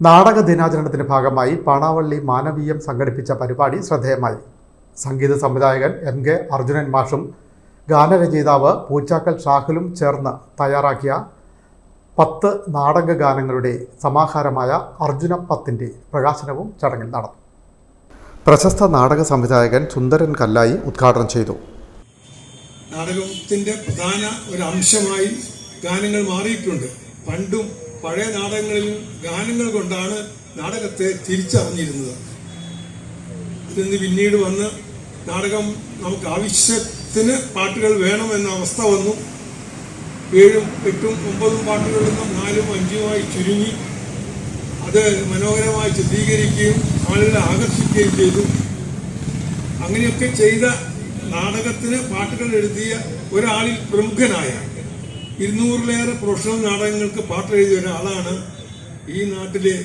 നാടക ദിനാചരണത്തിന്റെ ഭാഗമായി പാണാവള്ളി മാനവീയം സംഘടിപ്പിച്ച പരിപാടി ശ്രദ്ധേയമായി. സംഗീത സംവിധായകൻ എം കെ അർജുനൻ മാഷും ഗാനരചയിതാവ് പൂച്ചാക്കൽ ഷാഹുലും ചേർന്ന് തയ്യാറാക്കിയ പത്ത് നാടക ഗാനങ്ങളുടെ സമാഹാരമായ അർജുന പത്തിന്റെ പ്രകാശനവും ചടങ്ങിൽ നടന്നു. പ്രശസ്ത നാടക സംവിധായകൻ സുന്ദരൻ കല്ലായി ഉദ്ഘാടനം ചെയ്തു. നാടകത്തിന്റെ പ്രധാന ഒരു അംശമായി ഗാനങ്ങൾ മാറിയിട്ടുണ്ട്. പണ്ടും പഴയ നാടകങ്ങളിൽ ഗാനങ്ങൾ കൊണ്ടാണ് നാടകത്തെ തിരിച്ചറിഞ്ഞിരുന്നത്. ഇതിന് പിന്നീട് വന്ന് നാടകം നമുക്ക് ആവശ്യത്തിന് പാട്ടുകൾ വേണമെന്ന അവസ്ഥ വന്നു. ഏഴും എട്ടും ഒമ്പതും പാട്ടുകളിൽ നിന്നും നാലും അഞ്ചുമായി ചുരുങ്ങി അത് മനോഹരമായി ചിത്രീകരിക്കുകയും ആളുകളെ ആകർഷിക്കുകയും ചെയ്തു. അങ്ങനെയൊക്കെ ചെയ്ത നാടകത്തിന് പാട്ടുകൾ എഴുതിയ ഒരാളിൽ പ്രമുഖനായ ഇരുന്നൂറിലേറെ പ്രൊഫഷണൽ നാടകങ്ങൾക്ക് പാട്ട് എഴുതിയ ഒരാളാണ് ഈ നാട്ടിലെ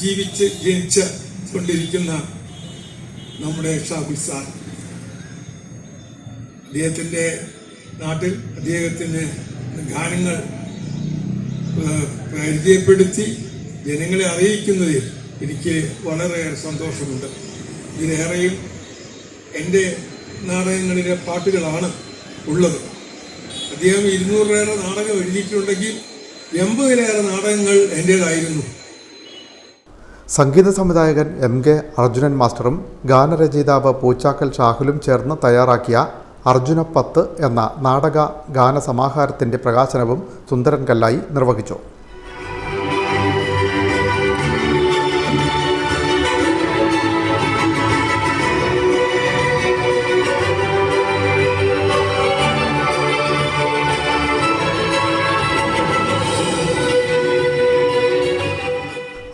ജീവിച്ച് ജനിച്ച് കൊണ്ടിരിക്കുന്ന നമ്മുടെ ഷാഫി സാർ. അദ്ദേഹത്തിന്റെ നാട്ടിൽ അദ്ദേഹത്തിന് ഗാനങ്ങൾ പരിചയപ്പെടുത്തി ജനങ്ങളെ അറിയിക്കുന്നതിൽ എനിക്ക് വളരെയേറെ സന്തോഷമുണ്ട്. ഇതിലേറെയും എന്റെ നാടകങ്ങളിലെ പാട്ടുകളാണ് ഉള്ളത്. അദ്ദേഹം ഇരുന്നൂറിലേറെ നാടകം എഴുതിയിട്ടുണ്ടെങ്കിൽ എൺപതിലേറെ നാടകങ്ങൾ എന്റേതായിരുന്നു സംഗീത സംവിധായകൻ എം കെ അർജുനൻ മാസ്റ്ററും ഗാനരചയിതാവ് പൂച്ചാക്കൽ ഷാഹുലും ചേർന്ന് തയ്യാറാക്കിയ അർജുന പത്ത് എന്ന നാടക ഗാന സമാഹാരത്തിന്റെ പ്രകാശനവും സുന്ദരൻ കല്ലായി നിർവഹിച്ചു.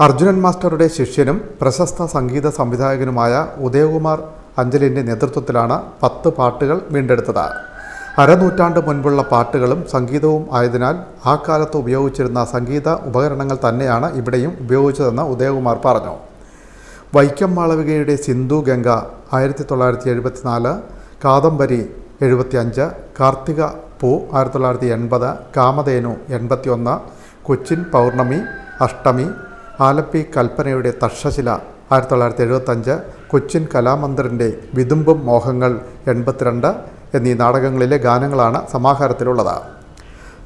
അർജുനൻ മാസ്റ്ററുടെ ശിഷ്യനും പ്രശസ്ത സംഗീത സംവിധായകനുമായ ഉദയകുമാർ അഞ്ജലിന്റെ നേതൃത്വത്തിലാണ് പത്ത് പാട്ടുകൾ വീണ്ടെടുത്തത്. അരനൂറ്റാണ്ട് മുൻപുള്ള പാട്ടുകളും സംഗീതവും ആയതിനാൽ ആ കാലത്ത് ഉപയോഗിച്ചിരുന്ന സംഗീത ഉപകരണങ്ങൾ തന്നെയാണ് ഇവിടെയും ഉപയോഗിച്ചതെന്ന് ഉദയകുമാർ പറഞ്ഞു. വൈക്കം മാളവികയുടെ സിന്ധു ഗംഗ ആയിരത്തി തൊള്ളായിരത്തി എഴുപത്തിനാല് കാദംബരി എഴുപത്തിയഞ്ച് കാർത്തിക പൂ ആയിരത്തി തൊള്ളായിരത്തി എൺപത് കാമധേനു എൺപത്തിയൊന്ന് കൊച്ചിൻ പൗർണമി അഷ്ടമി ആലപ്പി കൽപ്പനയുടെ തക്ഷശില ആയിരത്തി തൊള്ളായിരത്തി എഴുപത്തഞ്ച് കൊച്ചിൻ കലാമന്ദിറിന്റെ വിതുമ്പും മോഹങ്ങൾ എൺപത്തിരണ്ട് എന്നീ നാടകങ്ങളിലെ ഗാനങ്ങളാണ് സമാഹാരത്തിലുള്ളത്.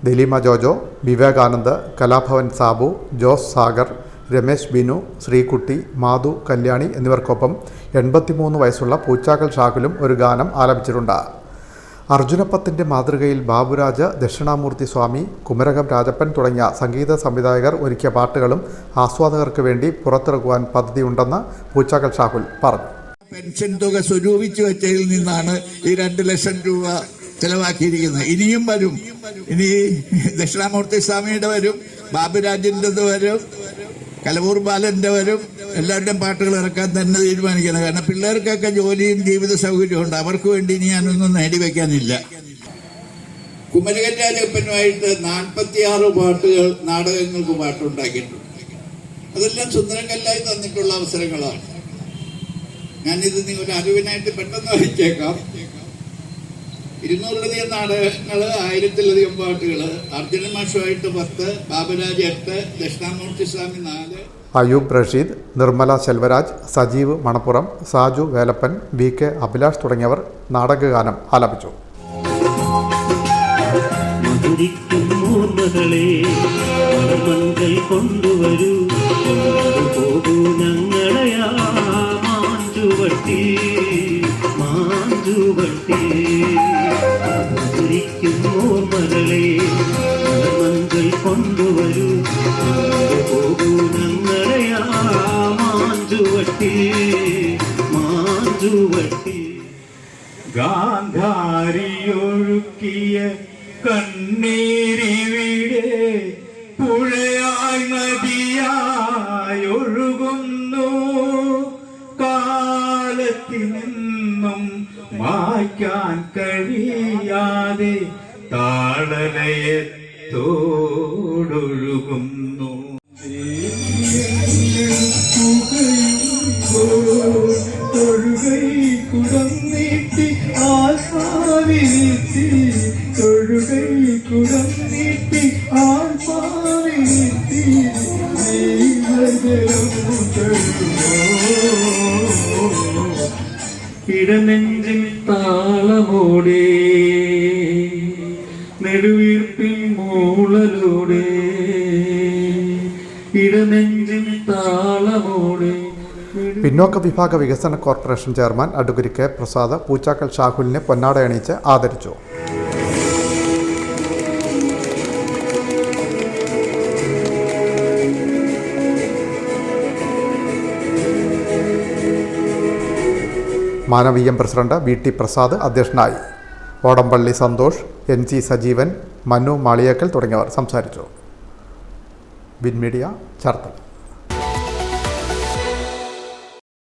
ദിലീമ ജോജോ വിവേകാനന്ദ് കലാഭവൻ സാബു ജോസ് സാഗർ രമേശ് ബിനു ശ്രീകുട്ടി മാധു കല്യാണി എന്നിവർക്കൊപ്പം എൺപത്തിമൂന്ന് വയസ്സുള്ള പൂച്ചാക്കൽ ഷാക്കിലും ഒരു ഗാനം ആലപിച്ചിട്ടുണ്ട്. അർജുനപ്പത്തിന്റെ മാതൃകയിൽ ബാബുരാജ് ദക്ഷിണാമൂർത്തി സ്വാമി കുമരകം രാജപ്പൻ തുടങ്ങിയ സംഗീത സംവിധായകർ ഒരുക്കിയ പാട്ടുകളും ആസ്വാദകർക്ക് വേണ്ടി പുറത്തിറക്കുവാൻ പദ്ധതിയുണ്ടെന്ന് പൂച്ചാക്കൽ ഷാഹുൽ പറഞ്ഞു. പെൻഷൻ തുക സ്വരൂപിച്ചു വെച്ചതിൽ നിന്നാണ് ഈ രണ്ട് ലക്ഷം രൂപ ചെലവാക്കിയിരിക്കുന്നത്. ഇനിയും വരും. ഇനി ദക്ഷിണാമൂർത്തി സ്വാമിയുടെ വരും ബാബുരാജിന്റെത് വരും. കലവൂർ ബാലന്റെ വരും എല്ലാവരുടെയും പാട്ടുകൾ ഇറക്കാൻ തന്നെ തീരുമാനിക്കണം കാരണം പിള്ളേർക്കൊക്കെ ജോലിയും ജീവിത സൗകര്യവും ഉണ്ട്. അവർക്ക് വേണ്ടി ഇനി ഞാനൊന്നും നേടിവെക്കാനില്ല കുമരകൻ രാജപ്പനുമായിട്ട് നാൽപ്പത്തിയാറ് പാട്ടുകൾ നാടകങ്ങൾക്ക് പാട്ടുണ്ടാക്കിയിട്ടുണ്ട്. അതെല്ലാം സുന്ദരം തന്നിട്ടുള്ള അവസരങ്ങളാണ്. ഞാനിത് നിങ്ങളുടെ അറിവിനായിട്ട് പെട്ടെന്ന് വായിച്ചേക്കാം. ഇരുന്നൂറിലധികം നാടകങ്ങൾ ആയിരത്തിലധികം പാട്ടുകൾ അർജുന മാഷുമായിട്ട് പത്ത് ബാബരാജ് എട്ട് ദക്ഷിണാമൂർത്തി സ്വാമി നാല്. അയൂബ് റഷീദ് നിർമ്മല സെൽവരാജ് സജീവ് മണപ്പുറം സാജു വേലപ്പൻ വി കെ അഭിലാഷ് തുടങ്ങിയവർ നാടകഗാനം ആലപിച്ചു. കൊണ്ടുവരൂ. ഗാന്ധാരിയൊഴുക്കിയ കണ്ണീരിവിടെ പുഴയായി നദിയായി ഒഴുകുന്നു കാലത്തിൽ നിന്നും മായ്ക്കാൻ കഴിയാതെ താളലയത്തോടൊഴുകുന്നു. ഇടനെഞ്ചിൻ താളമോടെ നെടുവീർപ്പിൽ മൂളലോടെ ഇടനെഞ്ചിൽ താളമോടെ. പിന്നോക്ക വിഭാഗ വികസന corporation chairman advocate Prasad Poochakkal ഷാഹുലിനെ പൊന്നാട അണിയിച്ച് ആദരിച്ചു. Manaveeyam president V T Prasad അധ്യക്ഷനായി. ഓടംപള്ളി സന്തോഷ് എൻ സി സജീവൻ മനു മാളിയേക്കൽ തുടങ്ങിയവർ സംസാരിച്ചു. Win media ചർത്തൽ